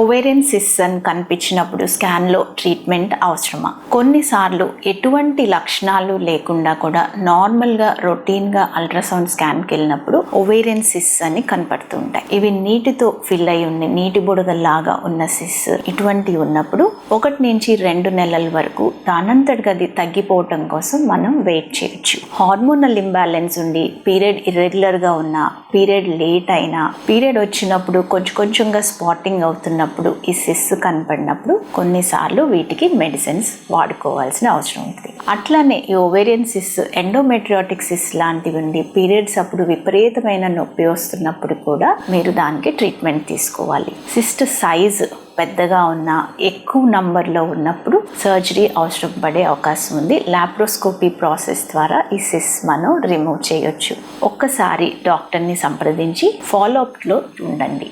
Ovarian sys అని కనిపించినప్పుడు స్కాన్లో treatment అవసరమా? కొన్నిసార్లు ఎటువంటి లక్షణాలు లేకుండా కూడా నార్మల్గా రొటీన్గా అల్ట్రాసౌండ్ స్కాన్కి వెళ్ళినప్పుడు ఒవేరియన్ సిస్ అని కనపడుతూ ఉంటాయి. ఇవి నీటితో ఫిల్ అయి ఉన్న నీటి బుడగల్లాగా ఉన్న సిస్ ఇటువంటివి ఉన్నప్పుడు ఒకటి నుంచి రెండు నెలల వరకు దానంతటిగా అది తగ్గిపోవటం కోసం మనం వెయిట్ చేయొచ్చు. హార్మోనల్ ఇంబ్యాలెన్స్ ఉండి పీరియడ్ ఇర్రెగ్యులర్గా ఉన్నా పీరియడ్ లేట్ అయినా పీరియడ్ వచ్చినప్పుడు కొంచెం కొంచెంగా స్పాటింగ్ అవుతున్నప్పుడు ఈ సిస్సు కనపడినప్పుడు కొన్నిసార్లు వీటికి మెడిసిన్స్ వాడుకోవాల్సిన అవసరం ఉంటుంది. అట్లానే ఈ ఓవేరియన్ సిస్ ఎండోమెట్రియాటిక్ సిస్ లాంటివి ఉండి పీరియడ్స్ అప్పుడు విపరీతమైన నొప్పి వస్తున్నప్పుడు కూడా మీరు దానికి ట్రీట్మెంట్ తీసుకోవాలి. సిస్ట్ సైజ్ పెద్దగా ఉన్న ఎక్కువ నంబర్లో ఉన్నప్పుడు సర్జరీ అవసరం పడే అవకాశం ఉంది. లాప్రోస్కోపీ ప్రాసెస్ ద్వారా ఈ సిస్ మనం రిమూవ్ చేయొచ్చు. ఒక్కసారి డాక్టర్ని సంప్రదించి ఫాలోఅప్లో ఉండండి.